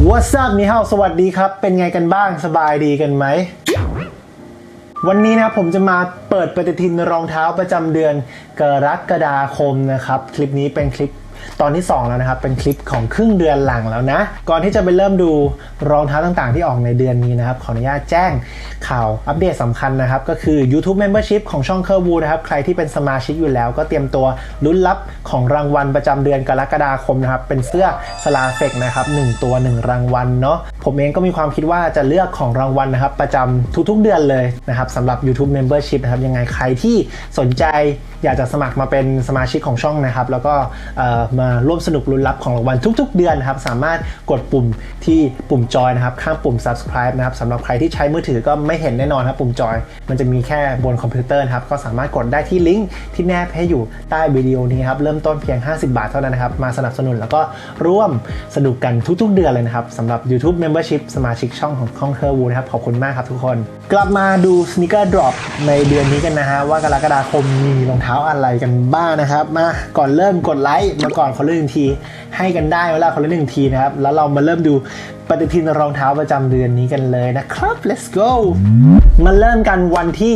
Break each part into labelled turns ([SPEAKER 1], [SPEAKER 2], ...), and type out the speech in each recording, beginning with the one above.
[SPEAKER 1] What's up นี่ฮาสวัสดีครับ เป็นไงกันบ้างสบายดีกันไหม วันนี้นะผมจะมาเปิดปฏิทินรองเท้าประจำเดือนกรกฎาคมนะครับ คลิปนี้เป็นคลิป ตอนที่ 2 แล้วนะครับ เป็นคลิปของครึ่งเดือนหลังแล้วนะ ก่อนที่จะไปเริ่มดูรองเท้าต่างๆ ที่ออกในเดือนนี้นะครับ ขออนุญาตแจ้งข่าวอัปเดตสำคัญนะครับ ก็คือ YouTube Membership ของช่องเคอร์บูนะครับ ใครที่เป็นสมาชิกอยู่แล้ว ก็เตรียมตัวลุ้นรับของรางวัลประจำเดือนกรกฎาคมนะครับ เป็นเสื้อสลาเฟกนะครับหนึ่งตัวหนึ่งรางวัลเนาะ ผมเองก็มีความคิดว่าจะเลือกของรางวัลนะครับ ประจำทุกๆเดือนเลยนะครับสำหรับ YouTube Membership นะครับยังไงใครที่สนใจอยากจะสมัครมาเป็นสมาชิกของช่องนะครับ แล้วก็เอ่อมาร่วมสนุกลุ้นรับของรางวัลทุก ๆ เดือนนะครับ สามารถกดปุ่มที่ปุ่มจอยนะครับ ข้างปุ่ม subscribe นะครับสำหรับใครที่ใช้มือถือก็ไม่เห็นแน่นอนครับปุ่มจอย มันจะมีแค่บนคอมพิวเตอร์นะครับ ก็สามารถกดได้ที่ลิงก์ที่แนบให้อยู่ใต้วิดีโอนี้ครับ เริ่มต้นเพียง 50 บาทเท่านั้นนะครับ มาสนับสนุนแล้วก็ร่วมสนุกกันทุก ๆ เดือนเลยนะครับสำหรับ YouTube Membership สมาชิกช่องของข้องเคอร์วูนะครับ ขอบคุณมากครับทุกคน กลับมาดู Sneaker Drop ในเดือนนี้กันนะฮะ ว่ากรกฎาคมมีรองเท้าอะไรกันบ้างนะครับ มาก่อนเริ่มกดไลค์มาก่อนคนละหนึ่งที ให้กันได้เวลาคนละหนึ่งทีนะครับ แล้วเรามาเริ่มดูปฏิทินรองเท้าประจำเดือนนี้กันเลยนะครับ let's go มาเริ่มกันวันที่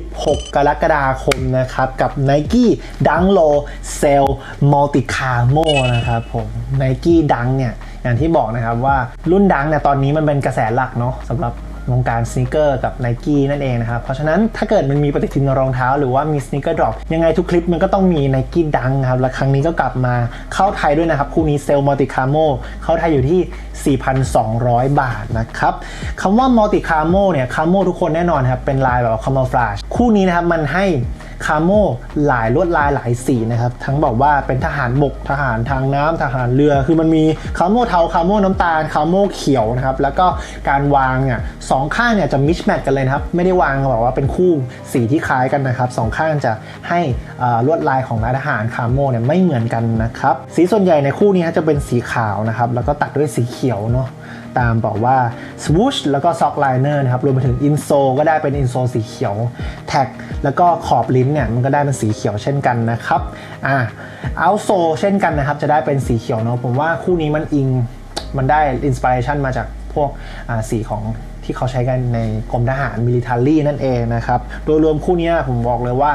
[SPEAKER 1] 16 กรกฎาคมนะครับ กับ Nike Dunk Low Cell Multi Camo นะครับผม Nike Dunk เนี่ย อย่างที่บอกนะครับว่ารุ่นดังเนี่ยตอนนี้มันเป็นกระแสหลักเนาะสำหรับวงการสน e เกอร์กับ n i กี้นั่นเองนะครับ เพราะฉะนั้นถ้าเกิดมันมีปฏิทินรองเท้า หรือว่ามีสน e เกอร์ดรอปยังไงทุกคลิปมันก็ต้องมี n i กี้ดังครับ และครั้งนี้ก็กลับมาเข้าไทยด้วยนะครับ คู่นี้เซลมัลติคาโมเข้าไทยอยู่ที่ 4,200 บาทนะครับคำว่ามัลติคาโมเนี่ยคาโมทุกคนแน่นอนครับ เป็นลายแบบคาโมฟลาชคู่นี้นะครับมันให้ คาโมหลายลวดลายหลายสีนะครับ ทั้งบอกว่าเป็นทหารบกทหารทางน้ำทหารเรือ คือมันมีคาโมเทาคาโมน้ำตาลคาโมเขียวนะครับ แล้วก็การวางเนี่ยสองข้างเนี่ยจะมิชแมทกันเลยนะครับ ไม่ได้วางแบบว่าเป็นคู่สีที่คล้ายกันนะครับสองข้างจะให้ลวดลายของนายทหารคาโมเนี่ยไม่เหมือนกันนะครับ สีส่วนใหญ่ในคู่นี้จะเป็นสีขาวนะครับ แล้วก็ตัดด้วยสีเขียวเนาะ ตามบอกว่า swoosh แล้วก็ sock liner นะครับ รวมไปถึง insole ก็ได้เป็น insole สีเขียวแท็กแล้วก็ขอบลิ้นเนี่ยมันก็ได้เป็นสีเขียวเช่นกันนะครับอ่า outsole เช่นกันนะครับ จะได้เป็นสีเขียวเนาะผมว่าคู่นี้มันอิงมันได้ inspiration มาจากพวกสีของที่เขาใช้กันในกรมทหาร military นั่นเองนะครับ โดยรวมคู่นี้ผมบอกเลยว่า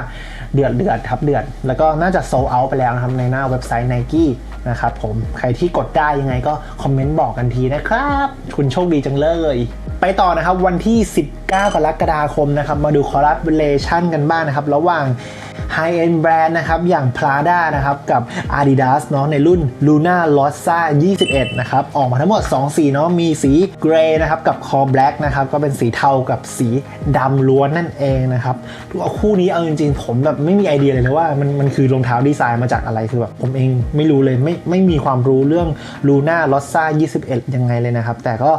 [SPEAKER 1] เดือดเดือดครับเดือด แล้วก็น่าจะ sold out ไปแล้วนะครับในหน้าเว็บไซต์ Nike นะครับผมใครที่กดได้ยังไงก็คอมเมนต์บอกกันทีนะครับ คุณโชคดีจังเลย ไปต่อนะครับวันที่ 19 กรกฎาคมนะครับมาดู collaboration กันบ้างนะครับ ระหว่าง High End Brand นะครับ อย่าง Prada นะครับ กับ Adidas เนาะในรุ่น Luna Lossa 21 นะครับ ออกมาทั้งหมด 2 สีเนาะมีสี Gray นะครับ กับ Core Black นะครับ ก็เป็นสีเทากับสีดำล้วนนั่นเองนะครับตัวคู่นี้เอาจริงๆ ผมแบบไม่มีไอเดียเลยนะว่ามันมันคือรองเท้าดีไซน์มาจากอะไรคือแบบผมเองไม่รู้เลยไม่ไม่มีความรู้เรื่อง Luna Lossa 21 ยังไงเลยนะครับ แต่ก็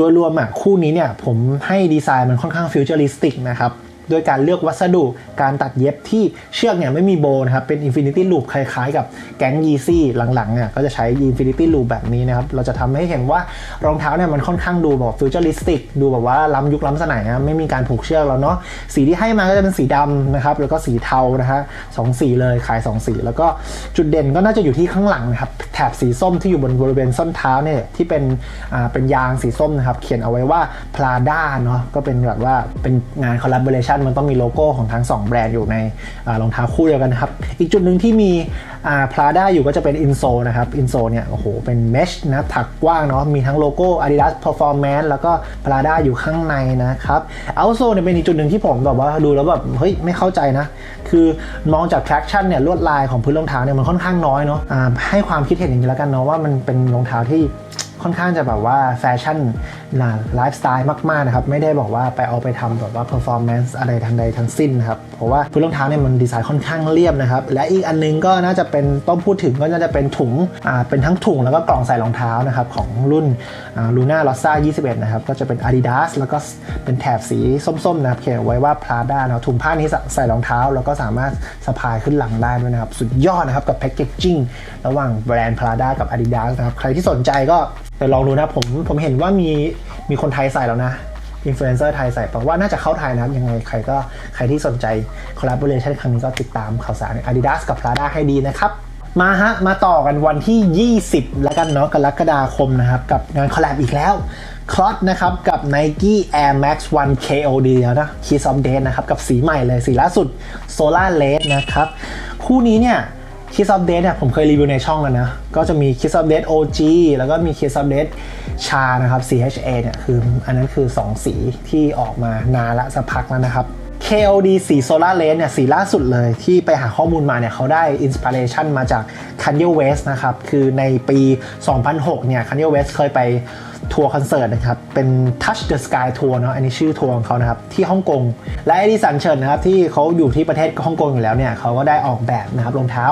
[SPEAKER 1] ดยรวมอะคู่นี้เนี่ยผมให้ดีไซน์มันค่อนข้างฟิวเจอริสติกนะครับ โดยการเลือกวัสดุการตัดเย็บที่เชือกเนี่ยไม่มีโบนะครับ เป็น Infinity Loop คล้ายๆ กับแก๊ง Yeezy หลังๆเนี่ยก็จะใช้ Infinity Loop แบบนี้นะครับ เราจะทำให้เห็นว่ารองเท้าเนี่ยมันค่อนข้างดูแบบฟิวเจอริสติกดูแบบว่าล้ำยุคล้ำสมัยนะไม่มีการผูกเชือกแล้วเนาะสีที่ให้มาก็จะเป็นสีดำนะครับแล้วก็สีเทานะฮะสองสีเลยขาย 2 สี แล้วก็จุดเด่นก็น่าจะอยู่ที่ข้างหลังนะครับแถบสีส้มที่อยู่บนบริเวณส้นเท้าเนี่ยที่เป็นอ่าเป็นยางสีส้มนะครับเขียนเอาไว้ว่า Prada เนาะก็เป็นแบบว่าเป็นงาน collaboration มันต้องมีโลโก้ของทั้ง 2 แบรนด์อยู่ในรองเท้าคู่เดียวกันนะครับ อีกจุดหนึ่งที่มีอ่า Prada อยู่ก็จะเป็น insole นะครับ insole เนี่ยโอ้โหเป็น mesh นะถักกว้างเนาะมีทั้งโลโก้ Adidas Performance แล้วก็ Prada อยู่ข้างในนะครับ outsole เนี่ยเป็นอีกจุดหนึ่งที่ผมแบบว่าดูแล้วแบบเฮ้ยไม่เข้าใจนะ คือมองจาก traction เนี่ยลวดลายของพื้นรองเท้าเนี่ยมันค่อนข้างน้อยเนาะให้ความคิดเห็นอย่างนี้แล้วกันเนาะว่ามันเป็นรองเท้าที่ ค่อนข้างจะแบบว่าแฟชั่นไลฟ์สไตล์มากๆนะครับ ไม่ได้บอกว่าไปเอาไปทำแบบว่าเพอร์ฟอร์แมนซ์อะไรทางใดทั้งสิ้นนะครับ เพราะว่าพื้นรองเท้าเนี่ยมันดีไซน์ค่อนข้างเรียบนะครับ และอีกอันนึงก็น่าจะเป็นต้องพูดถึงก็น่าจะเป็นถุงอ่าเป็นทั้งถุงแล้วก็กล่องใส่รองเท้านะครับของรุ่นลูน่าลอซ่า21 นะครับ ก็จะเป็น Adidas แล้วก็เป็นแถบสีส้มๆนะครับเขียนไว้ว่า Prada นะถุงผ้านี้ใส่รองเท้า แล้วก็สามารถสะพายขึ้นหลังได้ด้วยนะครับ สุดยอดนะครับกับแพคเกจจิ้งระหว่างแบรนด์ Prada กับ Adidas นะครับ ใครที่สนใจก็ แต่ลองดูนะผมผมเห็นว่ามีมีคนไทยใส่แล้วนะอินฟลูเอนเซอร์ไทยใส่แปลว่าน่าจะเข้าไทยนะครับ ยังไงใครก็ใครที่สนใจคอลลาบอร์เรชันครั้งนี้ก็ติดตามข่าวสาร Adidas กับ Prada ให้ดีนะครับมาฮะ มาต่อกันวันที่ 20 แล้วกันเนาะกรกฎาคมนะครับ กับงานคอลแลบอีกแล้วคลอ t นะครับ กับ Nike Air Max 1 KOD แล้วนะ Kiss of Death นะครับ กับสีใหม่เลยสีล่าสุด Solar Red นะครับ คู่นี้เนี่ย Kiss of Death เนี่ยผมเคยรีวิวในช่องแล้วนะ ก็จะมี Kiss of Death OG แล้วก็มี Kiss of Death ชานะครับ CHA เนี่ยคืออันนั้นคือ 2 สีที่ออกมานานละสักพักแล้วนะครับ KOD สี Solar Lens เนี่ยสีล่าสุดเลยที่ไปหาข้อมูลมาเนี่ยเขาได้อินสปิเรชันมาจาก Kanye West นะครับ คือในปี 2006 เนี่ย Kanye West เคยไป ทัวร์คอนเสิร์ตนะครับ เป็น Touch the Sky ทัวร์เนาะอันนี้ชื่อทัวร์ของเขานะครับ ที่ฮ่องกง และเอดิสันเฉินนะครับ ที่เขาอยู่ที่ประเทศฮ่องกงอยู่แล้วเนี่ยเขาก็ได้ออกแบบนะครับรองเท้า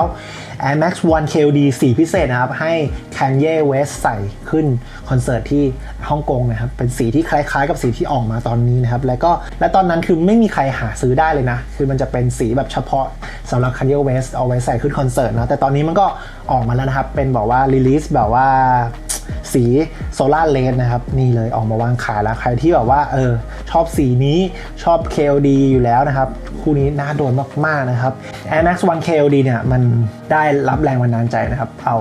[SPEAKER 1] Air Max 1 KOD สีพิเศษนะครับ ให้ Kanye West ใส่ขึ้นคอนเสิร์ตที่ฮ่องกงนะครับ เป็นสีที่คล้ายๆ กับสีที่ออกมาตอนนี้นะครับ แล้วก็และตอนนั้นคือไม่มีใครหาซื้อได้เลยนะ คือมันจะเป็นสีแบบเฉพาะสำหรับ Kanye West เอาไว้ใส่ขึ้นคอนเสิร์ตนะแต่ตอนนี้มันก็ออกมาแล้วนะครับเป็นแบบว่ารีลิสแบบว่า สีโซลาร์เลนนะครับ นี่เลยออกมาวางขายแล้วใครที่แบบว่าเออชอบสีนี้ชอบ KOD อยู่แล้วนะครับ คู่นี้น่าโดนมากๆนะครับ Air Max 1 KOD เนี่ยมันได้รับแรงบันดาลใจนะครับ เอา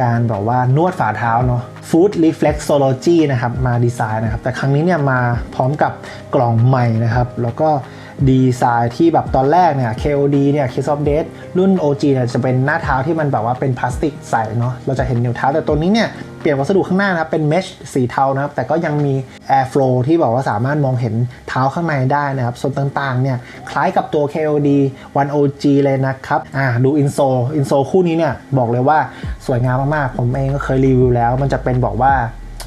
[SPEAKER 1] การแบบว่านวดฝ่าเท้าเนาะ Food Reflexology นะครับ มาดีไซน์นะครับ แต่ครั้งนี้เนี่ยมาพร้อมกับกล่องใหม่นะครับ แล้วก็ ดีไซน์ที่แบบตอนแรกเนี่ย KOD เนี่ย Kiss of Death รุ่น OG เนี่ยจะเป็นหน้าเท้าที่มันแบบว่าเป็นพลาสติกใสเนาะเราจะเห็นนิ้วเท้าแต่ตัวนี้เนี่ยเปลี่ยนวัสดุข้างหน้านะครับเป็นเมชสีเทานะครับแต่ก็ยังมี Air Flow ที่บอกว่าสามารถมองเห็นเท้าข้างในได้นะครับ ส่วนต่างๆเนี่ยคล้ายกับตัว KOD 1 OG เลยนะครับอ่าดูอินโซอินโซคู่นี้เนี่ยบอกเลยว่าสวยงามมากๆ ผมเองก็เคยรีวิวแล้ว มันจะเป็นบอกว่า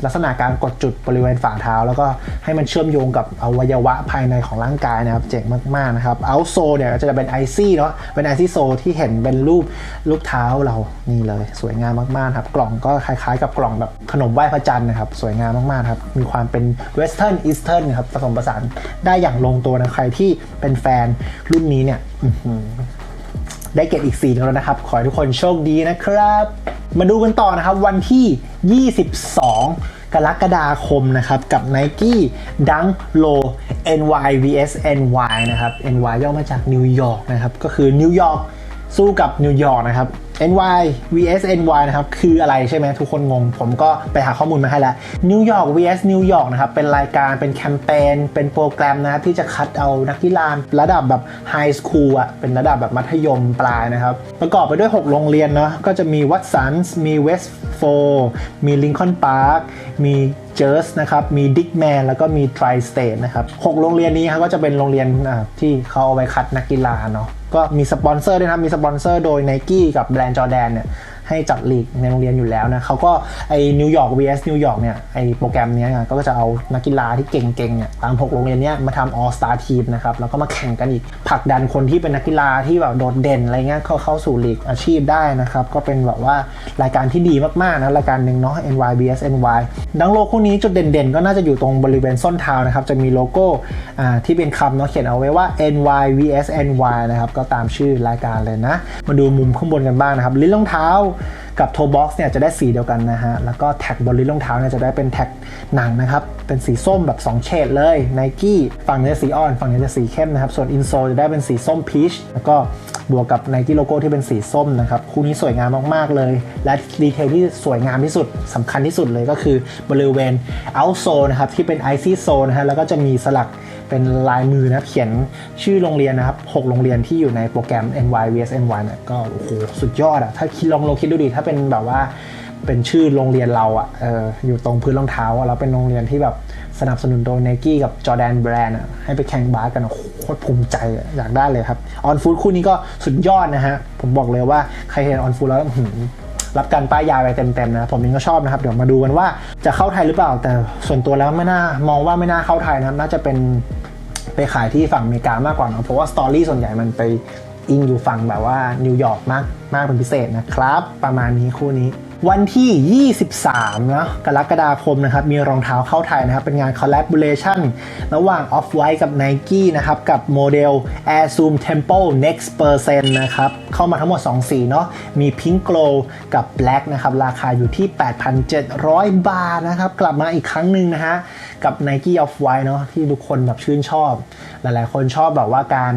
[SPEAKER 1] ลักษณะการกดจุดบริเวณฝ่าเท้า แล้วก็ให้มันเชื่อมโยงกับอวัยวะภายในของร่างกายนะครับ เจ๋งมากๆนะครับเอาโซเนี่ยก็จะเป็นไอซี่เนาะเป็นไอซี่โซที่เห็นเป็นรูปรูปเท้าเรานี่เลยสวยงามมากๆครับ กล่องก็คล้ายๆ กับกล่องแบบขนมไหว้พระจันทร์นะครับ สวยงามมากๆครับ มีความเป็นเวสเทิร์นอีสเทิร์นครับผสมผสานได้อย่างลงตัวนะใครที่เป็นแฟนรุ่นนี้เนี่ยได้เกรดอีก4แล้วนะครับ ขอให้ทุกคนโชคดีนะครับ มาดูกันต่อนะครับ วันที่ 22 กรกฎาคมนะครับ กับ Nike Dunk Low NY vs NY นะครับ NY ย่อมาจากนิวยอร์กนะครับ ก็คือนิวยอร์กสู้กับนิวยอร์กนะครับ NY vs NY นะครับ คืออะไรใช่ไหมทุกคนงง ผมก็ไปหาข้อมูลมาให้แล้วนิวยอร์ก vs นิวยอร์กนะครับ เป็นรายการเป็นแคมเปญเป็นโปรแกรมนะครับ ที่จะคัดเอานักกีฬาระดับแบบไฮสคูลอะ เป็นระดับแบบมัธยมปลายนะครับ ประกอบไปด้วย 6 โรงเรียนเนาะก็จะมีวัตสันส์มีเวส มีลิงคอนพาร์คมี เจอร์สนะครับมีดิกแมนแล้วก็มีทริสเตทนะครับหกโรงเรียนนี้ครับก็จะเป็นโรงเรียนที่เขาเอาไว้คัดนักกีฬาเนาะก็มีสปอนเซอร์ด้วยนะมีสปอนเซอร์โดย Nike กับแบรนด์จอแดนเนี่ยให้จัดลีกในโรงเรียนอยู่แล้วนะเขาก็ไอ้นิวยอร์ก vs นิวยอร์กเนี่ยไอ้โปรแกรมนี้ก็จะเอานักกีฬาที่เก่งๆเนี่ยตามหกโรงเรียนเนี้ยมาทำ All Star Team นะครับแล้วก็มาแข่งกันอีกผลักดันคนที่เป็นนักกีฬาที่แบบโดดเด่นอะไรเงี้ยเข้าเข้าสู่ลีกอาชีพได้นะครับก็เป็นแบบว่ารายการที่ดีมากๆนะรายการหนึ่งเนาะ NY vs NY ดังโลคู่นี้จุดเด่นๆ ก็น่าจะอยู่ตรงบริเวณส้นเท้านะครับ จะมีโลโก้ที่เป็นคำเนาะเขียนเอาไว้ว่า NY vs NY นะครับ ก็ตามชื่อรายการเลยนะ มาดูมุมข้างบนกันบ้างนะครับ ลิ้นรองเท้ากับโทบ็อกซ์เนี่ยจะได้สีเดียวกันนะฮะ แล้วก็แท็กบนลิ้นรองเท้าเนี่ยจะได้เป็นแท็กหนังนะครับ เป็นสีส้มแบบ 2 เฉดเลย n i กี้ฝั่งนี้จะสีอ่อน ฝั่งนี้จะสีเข้มนะครับ ส่วนอินโซจะได้เป็นสีส้มพีชแล้วก็ บวกกับ n i กี้โลโก้ที่เป็นสีส้มนะครับคู่นี้สวยงามมากๆเลย และดีเทลที่สวยงามที่สุดสำคัญที่สุดเลยก็คือบริเวณ out s o นะครับที่เป็น icy zone นะฮะแล้วก็จะมีสลักเป็นลายมือนะเขียนชื่อโรงเรียนนะครับ 6 โรงเรียนที่อยู่ในโปรแกรม NY vs NY เนี่ยก็โอ้โหสุดยอดอะถ้าคิดลองลองคิดดูดิถ้าเป็นแบบว่าเป็นชื่อโรงเรียนเราอะเอออยู่ตรงพื้นรองเท้าอะแล้วเป็นโรงเรียนที่แบบ สนับสนุนโดย Nike กับ Jordan Brand อะให้ไปแข่งบาสกันโคตรภูมิใจอยากได้เลยครับออนฟูดคู่นี้ก็สุดยอดนะฮะ ผมบอกเลยว่าใครเห็นออนฟูดแล้วหืรับการป้ายยาไปเต็มๆนะผมเองก็ชอบนะครับ เดี๋ยวมาดูกันว่าจะเข้าไทยหรือเปล่า แต่ส่วนตัวแล้วไม่น่ามองว่าไม่น่าเข้าไทยนะครับน่าจะเป็นไปขายที่ฝั่งอเมริกามากกว่านะเพราะว่าสตอรี่ส่วนใหญ่มันไปอิงอยู่ฝั่งแบบว่านิวยอร์กมากมากเป็นพิเศษนะครับ ประมาณนี้คู่นี้ วันที่ 23นะกรกฎาคมนะครับมีรองเท้าเข้าไทยนะครับ เป็นงาน collaboration ระหว่าง Off-White กับ Nike นะครับ กับโมเดล Air Zoom Tempo Next Percent นะครับ เข้ามาทั้งหมด 2 สีเนาะมี Pink Glow กับ Black นะครับ ราคาอยู่ที่ 8,700 บาทนะครับ กลับมาอีกครั้งหนึ่งนะฮะ กับ Nike Off-White เนาะที่ทุกคนแบบชื่นชอบ หลายๆ คนชอบแบบว่าการ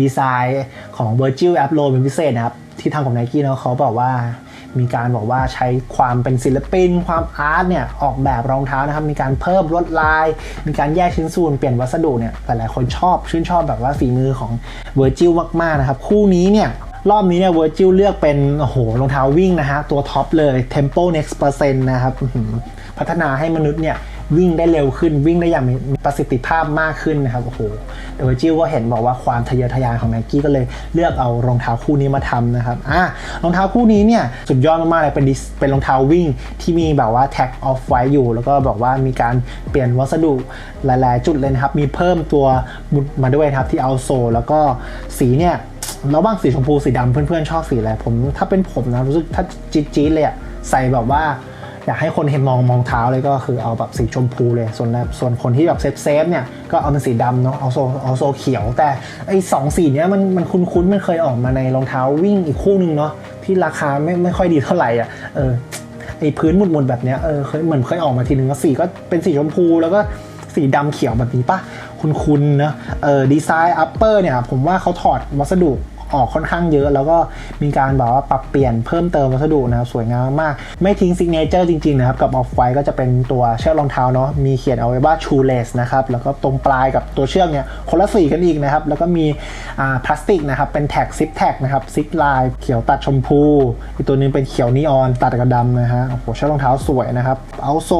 [SPEAKER 1] ดีไซน์ของ Virgil Abloh เป็นพิเศษนะครับ ที่ทำกับไนกี้เนาะเขาบอกว่า มีการบอกว่าใช้ความเป็นศิลปิน ความอาร์ตเนี่ยออกแบบรองเท้านะครับ มีการเพิ่มลวดลาย มีการแยกชิ้นส่วนเปลี่ยนวัสดุเนี่ยหลายๆคนชอบชื่นชอบแบบว่าฝีมือของเวอร์จิลมากๆนะครับ คู่นี้เนี่ยรอบนี้เนี่ยเวอร์จิลเลือกเป็นโอ้โหรองเท้าวิ่งนะฮะตัวท็อปเลย Tempo Next Percent นะครับพัฒนาให้มนุษย์เนี่ย วิ่งได้เร็วขึ้น วิ่งได้อย่างมีประสิทธิภาพมากขึ้นนะครับโอ้โหเดวอร์จิลก็เห็นบอกว่าความทะเยอทะยานของไนกี้ก็เลยเลือกเอารองเท้าคู่นี้มาทำนะครับอะรองเท้าคู่นี้เนี่ยสุดยอดมากๆเลยเป็นเป็นรองเท้าวิ่งที่มีแบบว่าแท็กออฟไว้อยู่ แล้วก็บอกว่ามีการเปลี่ยนวัสดุหลาย ๆ จุดเลยนะครับมีเพิ่มตัวมุดมาด้วยครับที่เอาโซแล้วก็สีเนี่ยระหว่างสีชมพูสีดำเพื่อนๆชอบสีอะไรผม ถ้าเป็นผมนะรู้สึกถ้าจี๊ดจี๊ดเลยอะใส่แบบว่า อยากให้คนเห็นมองมองเท้าเลยก็คือเอาแบบสีชมพูเลยส่วนส่วนคนที่แบบเซฟเซฟเนี่ยก็เอาเป็นสีดำเนาะเอาโซเอาโซเขียว แต่ไอ้สองสีเนี้ยมันมันคุ้นๆมันเคยออกมาในรองเท้าวิ่งอีกคู่หนึ่งเนาะที่ราคาไม่ไม่ค่อยดีเท่าไหร่อะเออไอ้พื้นหมุนๆแบบเนี้ยเออเคยเหมือนเคยออกมาทีนึงก็สีก็เป็นสีชมพูแล้วก็สีดำเขียวแบบนี้ปะคุณๆนะเออดีไซน์อัปเปอร์เนี่ยผมว่าเขาถอดวัสดุ ออกค่อนข้างเยอะ แล้วก็มีการแบบว่าปรับเปลี่ยนเพิ่มเติมวัสดุนะครับสวยงามมากไม่ทิ้งซิกเนเจอร์จริงๆนะครับกับออฟไวก็จะเป็นตัวเชือกรองเท้าเนาะมีเขียนเอาไว้ว่า shoelace นะครับแล้วก็ตรงปลายกับตัวเชือกเนี่ยคนละสีกันอีกนะครับแล้วก็มีอ่าพลาสติกนะครับเป็นแท็กซิปแท็กนะครับซิปลายเขียวตัดชมพูอีกตัวหนึงเป็นเขียวนีออนตัดกับดำนะฮะโอ้โหเชือกรองเท้าสวยนะครับเอาโซ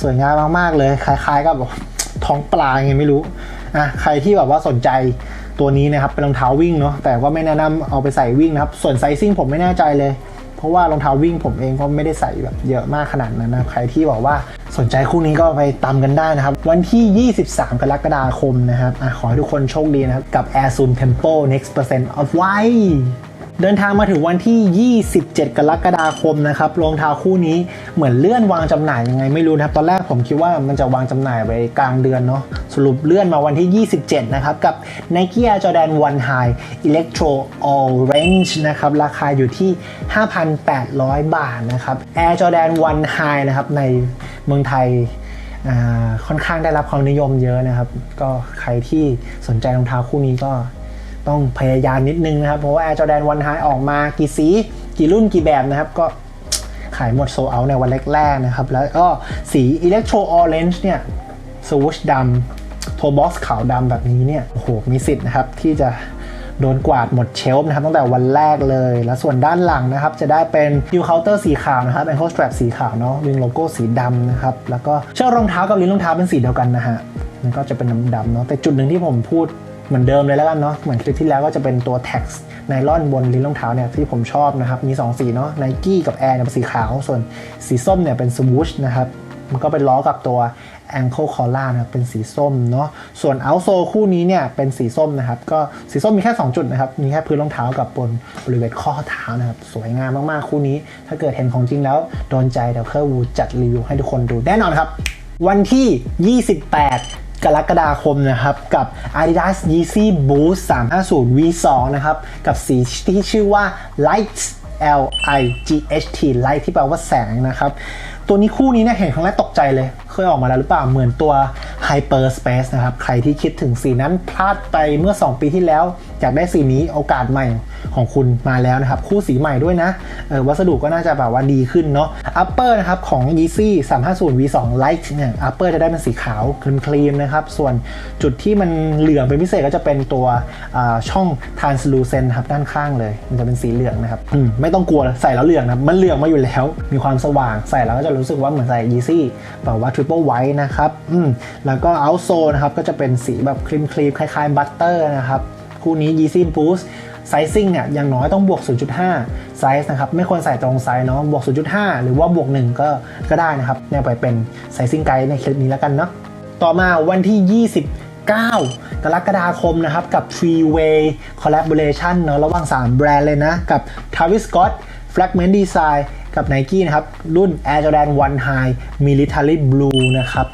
[SPEAKER 1] สวยงามมากๆเลยคล้ายๆกับท้องปลาไงไม่รู้อะใครที่แบบว่าสนใจ ตัวนี้นะครับเป็นรองเท้าวิ่งเนาะแต่ว่าไม่แนะนำเอาไปใส่วิ่งนะครับ ส่วนไซซิ่งผมไม่แน่ใจเลย เพราะว่ารองเท้าวิ่งผมเองก็ไม่ได้ใส่แบบเยอะมากขนาดนั้นนะใครที่บอกว่าสนใจคู่นี้ก็ไปตามกันได้นะครับ วันที่ 23 กรกฎาคมนะครับอขอให้ทุกคนโชคดีนะครับ กับ Air Zoom Tempo Next Percent of White เดินทางมาถึงวันที่ 27 กรกฎาคมนะครับรองเท้าคู่นี้เหมือนเลื่อนวางจำหน่ายยังไงไม่รู้นะครับ ตอนแรกผมคิดว่ามันจะวางจำหน่ายไว้กลางเดือนเนาะสรุปเลื่อนมาวันที่ 27 นะครับ กับ Nike Air Jordan 1 High Electro Orange นะครับ ราคาอยู่ที่ 5,800 บาทนะครับ Air Jordan 1 High นะครับ ในเมืองไทยค่อนข้างได้รับความนิยมเยอะนะครับ ก็ใครที่สนใจรองเท้าคู่นี้ก็ ต้องพยายามนิดนึงนะครับ เพราะว่า Air Jordan 1 High ออกมากี่สี กี่รุ่นกี่แบบนะครับ ก็ขายหมดโซเอาในวันแรกๆนะครับ แล้วก็สี Electro Orange เนี่ยสวูชดำโทบ็อกซ์ขาวดำแบบนี้เนี่ยโอ้โหมีสิทธิ์นะครับ ที่จะโดนกวาดหมดเชลฟ์นะครับตั้งแต่วันแรกเลย แล้วส่วนด้านหลังนะครับ จะได้เป็น u c o u n t e r สีขาวนะครับ ankle strap สีขาวเนาะวิงโลโก้สีดำนะครับ แล้วก็เชือกรองเท้ากับลิ้นรองเท้าเป็นสีเดียวกันนะฮะมันก็จะเป็นดำๆเนาะแต่จุดหนึ่งที่ผมพูด เหมือนเดิมเลยแล้วกันเนาะเหมือนคลิปที่แล้วก็จะเป็นตัว text ไนลอนบนลิ้นรองเท้าเนี่ยที่ผมชอบนะครับ มี 2 สีเนาะ Nike กับ Air เนี่ยเป็นสีขาว ส่วนสีส้มเนี่ยเป็น swoosh นะครับ มันก็เป็นล้อกับตัว ankle collar นะครับเป็นสีส้มเนาะส่วน outsole คู่นี้เนี่ยเป็นสีส้มนะครับ ก็สีส้มมีแค่ 2 จุดนะครับ มีแค่พื้นรองเท้ากับบนบริเวณข้อเท้านะครับ สวยงามมากๆคู่นี้ ถ้าเกิดเห็นของจริงแล้วโดนใจเดี๋ยวเคอร์วูจัดรีวิวให้ทุกคนดูแน่นอนครับวันที่ 28 กรกฎาคมนะครับ กับ Adidas Yeezy Boost 350 V2 นะครับ กับสีที่ชื่อว่า Light L I G H T Light ที่แปลว่าแสงนะครับ ตัวนี้คู่นี้เนี่ยเห็นครั้งแรกตกใจเลย เคยออกมาแล้วหรือเปล่าเหมือนตัว Hyper Space นะครับ ใครที่คิดถึงสีนั้นพลาดไปเมื่อ 2 ปีที่แล้วอยากได้สีนี้โอกาสใหม่ของคุณมาแล้วนะครับ คู่สีใหม่ด้วยนะเออวัสดุก็น่าจะแบบว่าดีขึ้นเนาะ Upper นะครับของ Yeezy 350 V2 Light เนี่ย Upper จะได้เป็นสีขาวครีมๆนะครับ ส่วนจุดที่มันเหลืองเป็นพิเศษก็จะเป็นตัวช่อง translucent ครับด้านข้างเลย มันจะเป็นสีเหลืองนะครับมไม่ต้องกลัวใส่แล้วเหลืองนะมันเหลืองมาอยู่แล้ว มีความสว่างใส่แล้วก็จะรู้สึกว่าเหมือนใส่ Yeezy แบบว่า triple white นะครับอืมแล้วก็ outsole นะครับก็จะเป็นสีแบบครีมครีมคล้ายๆ butter นะครับ คู่นี้ Yeezy Boost ไซซิ่งเนี่ยอย่างน้อยต้องบวก 0.5 ไซส์นะครับ ไม่ควรใส่ตรงไซส์เนาะบวก 0.5 หรือว่าบวก 1 ก็ก็ได้นะครับเนี่ยไปเป็นไซซิ่งไกด์ในคลิปนี้แล้วกันเนาะต่อมาวันที่ 29 กรกฎาคมนะครับ กับ Three Way Collaboration เนาะระหว่าง 3 แบรนด์เลยนะ กับ Travis Scott Fragment Design กับ Nike นะครับ รุ่น Air Jordan 1 High Military Blue นะครับ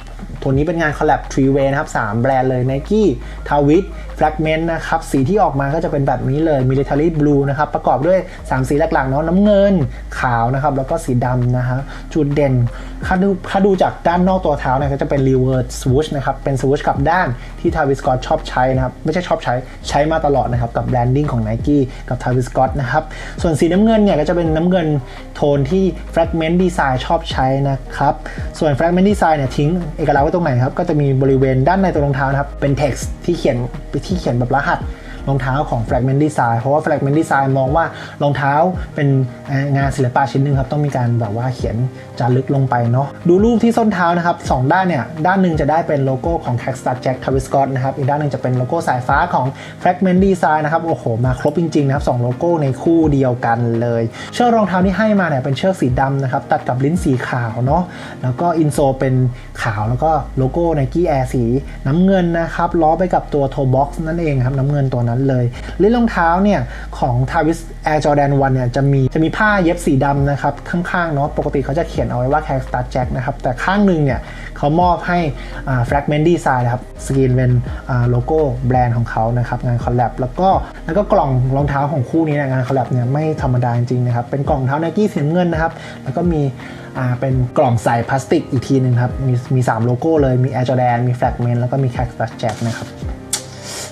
[SPEAKER 1] ตัวนี้เป็นงานคอลแลบ Three Way นะครับ 3 แบรนด์เลย Nike t a w i t Fragment นะครับ สีที่ออกมาก็จะเป็นแบบนี้เลย Military Blue นะครับ ประกอบด้วย 3 สีหลักๆเนาะน้ำเงินขาวนะครับ แล้วก็สีดำนะฮะจุดเด่นถ้าดูถ้าดูจากด้านนอกตัวเท้าเนี่ยก็จะเป็น reverse swoosh นะครับ เป็น swoosh กับด้านที่ทาวิสกอตชอบใช้นะครับ ไม่ใช่ชอบใช้ใช้มาตลอดนะครับ กับแบรนดิ้งของ Nike กับทาวิสกอตนะครับ ส่วนสีน้ำเงินเนี่ยก็จะเป็นน้ำเงินโทนที่ fragment design ชอบใช้นะครับ ส่วน fragment design เนี่ยทิ้งเอกลักษณ์ไว้ตรงไหนครับก็จะมีบริเวณด้านในตัวรองเท้านะครับเป็น text ที่เขียนที่เขียนแบบรหัส รองเท้าของ Fragment Design เพราะว่า Fragment Design มองว่ารองเท้าเป็นงานศิลปะชิ้นหนึ่งครับต้องมีการแบบว่าเขียนจารึกลงไปเนาะดูรูปที่ส้นเท้านะครับสองด้านเนี่ยด้านหนึ่งจะได้เป็นโลโก้ของ Cactus Jack Travis Scott นะครับอีกด้านหนึ่งจะเป็นโลโก้สายฟ้าของ Fragment Design นะครับโอ้โหมาครบจริงๆนะครับสองโลโก้ในคู่เดียวกันเลย เชือกรองเท้าที่ให้มาเนี่ยเป็นเชือกสีดำนะครับตัดกับลิ้นสีขาวเนาะแล้วก็อินโซเป็นขาวแล้วก็โลโก้ Nike Air สีน้ำเงินนะครับล้อไปกับตัวโทบ็อกซ์นั่นเองครับน้ำเงินตัวนั้นเลยลิ้นรองเท้าเนี่ยของ Travis Air Jordan 1เนี่ยจะมีจะมีผ้าเย็บสีดำนะครับข้างๆเนาะปกติเขาจะเขียนเอาไว้ว่า Cactus Jack นะครับแต่ข้างหนึ่งเนี่ยเขามอบให้ Fragment Design นะครับสกรีนเป็นโลโก้แบรนด์ของเขานะครับงานคอลแลบแล้วก็แล้วก็กล่องรองเท้าของคู่นี้นงานคอลแลบเนี่ยไม่ธรรมดาจริงๆนะครับเป็นกล่องเท้า Nike สีน้ำเงินนะครับแล้วก็มีเป็นกล่องใส่พลาสติกอีกทีหนึ่งครับมีมีสามโลโก้เลยมี Air Jordan มี Fragment แล้วก็มี Cactus Jack นะครับ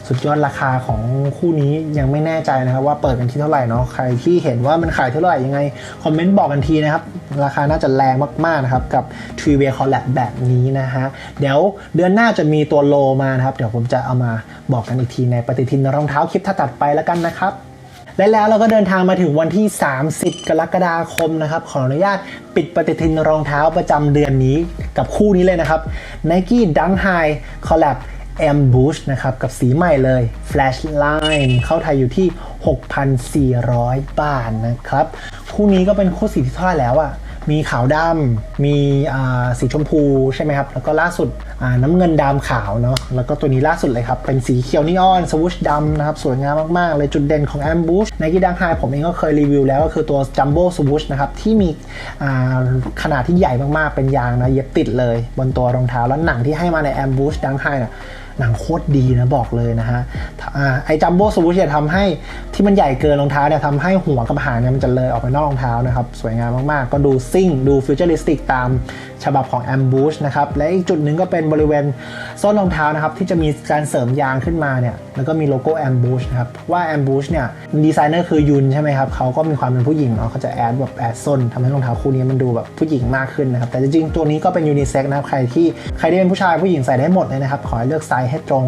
[SPEAKER 1] สุดยอดราคาของคู่นี้ยังไม่แน่ใจนะครับว่าเปิดกันที่เท่าไหร่เนาะใครที่เห็นว่ามันขายเท่าไหร่ยังไงคอมเมนต์บอกกันทีนะครับ ราคาน่าจะแรงมากๆนะครับกับ t r i v i a Collab แบบนี้นะฮะเดี๋ยวเดือนหน้าจะมีตัวโลมานะครับ เดี๋ยวผมจะเอามาบอกกันอีกทีในปฏิทินรองเท้าคลิปถัดไปแล้วกันนะครับและแล้วเราก็เดินทางมาถึงวันที่ 30 กรกฎาคมนะครับ ขออนุญาตปิดปฏิทินรองเท้าประจำเดือนนี้กับคู่นี้เลยนะครับ Nike Dunk High Collab Ambush นะครับ กับสีใหม่เลย Flashline เข้าไทยอยู่ที่ 6,400 บาทนะครับ คู่นี้ก็เป็นคู่สีที่ท่าแล้วอะมีขาวดำมีอ่าสีชมพูใช่ไหมครับ แล้วก็ล่าสุดอ่าน้ำเงินดำขาวเนาะ แล้วก็ตัวนี้ล่าสุดเลยครับ เป็นสีเขียวนีออนสวูชดำนะครับ สวยงามมาก ๆ เลยจุดเด่นของ Ambush ในกีดังไฮผมเองก็เคยรีวิวแล้วก็คือตัว Jumbo Swoosh นะครับ ที่มีขนาดที่ใหญ่มาก ๆ เป็นยางนะ เย็บติดเลย บนตัวรองเท้าแล้วหนังที่ให้มาใน Ambush ดังไฮน่ะ หนังโคตรดีนะบอกเลยนะฮะอ่าไอจัมโบ้สวูชเนี่ยทำให้ที่มันใหญ่เกินรองเท้าเนี่ยทำให้หัวกับหางเนี่ยมันจะเลยออกไปนอกรองเท้านะครับ สวยงามมากๆ ก็ดูซิ่ง ดูฟิวเจอริสติกตามฉบับของ Ambush นะครับ และอีกจุดหนึ่งก็เป็นบริเวณส้นรองเท้านะครับ ที่จะมีการเสริมยางขึ้นมาเนี่ยแล้วก็มีโลโก้ Ambush นะครับว่า Ambush เนี่ยดีไซเนอร์คือยุนใช่ไหมครับเขาก็มีความเป็นผู้หญิงเนาะเขาจะแอดแบบแอดส้นทำให้รองเท้าคู่นี้มันดูแบบผู้หญิงมากขึ้นนะครับแต่จริงๆตัวนี้ก็เป็นยูนิเซ็กนะครับใครที่ใครที่เป็นผู้ชายผู้หญิงใส่ได้หมดเลยนะครับขอให้เลือกไซส์ให้ตรง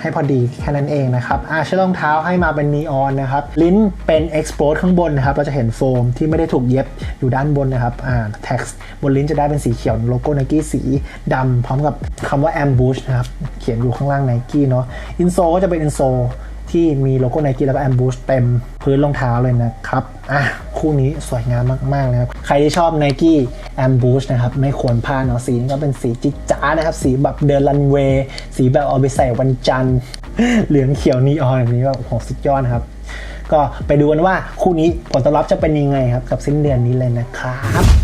[SPEAKER 1] ให้พอดีแค่นั้นเองนะครับอาเชือรองเท้าให้มาเป็นนีออนนะครับ ลิ้นเป็น Explode ข้างบนนะครับ เราจะเห็นโฟมที่ไม่ได้ถูกเย็บอยู่ด้านบนนะครับอ่า text บนลิ้นจะได้เป็นสีเขียวโลโก้ Nike สีดำพร้อมกับคำว่า Ambush นะครับ เขียนอยู่ข้างล่าง Nike เนาะอินโซก็จะเป็นอินโซที่มีโลโก้ Nike แล้วก็ Ambush เต็มพื้นรองเท้าเลยนะครับอะ คู่นี้สวยงามมากๆนะครับ ใครที่ชอบ Nike Ambush นะครับ ไม่ควรพลาดเนาะสีนี้ก็เป็นสีจิ๊จ้านะครับ สีแบบเดินรันเวย์สีแบบเอาไปใส่วันจันทร์ เหลืองเขียวนีออนแบบนี้แบบโอ้โหสุดยอดนะครับ ก็ไปดูกันว่าคู่นี้ผลตอบรับจะเป็นยังไงครับ กับสิ้นเดือนนี้เลยนะครับ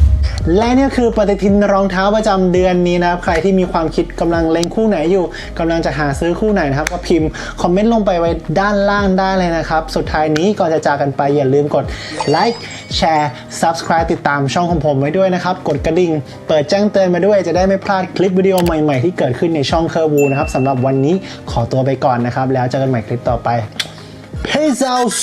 [SPEAKER 1] และนี่คือปฏิทินรองเท้าประจำเดือนนี้นะครับ ใครที่มีความคิดกำลังเล็งคู่ไหนอยู่กำลังจะหาซื้อคู่ไหนนะครับ ก็พิมพ์คอมเมนต์ลงไปไว้ด้านล่างได้เลยนะครับ สุดท้ายนี้ก่อนจะจากกันไปอย่าลืมกดไลค์แชร์ Subscribe ติดตามช่องของผมไว้ด้วยนะครับ กดกระดิ่ง เปิดแจ้งเตือนมาด้วยจะได้ไม่พลาดคลิปวิดีโอใหม่ๆ ที่เกิดขึ้นในช่องเคอร์วูนะครับสำหรับวันนี้ขอตัวไปก่อนนะครับ แล้วเจอกันใหม่คลิปต่อไป Peace out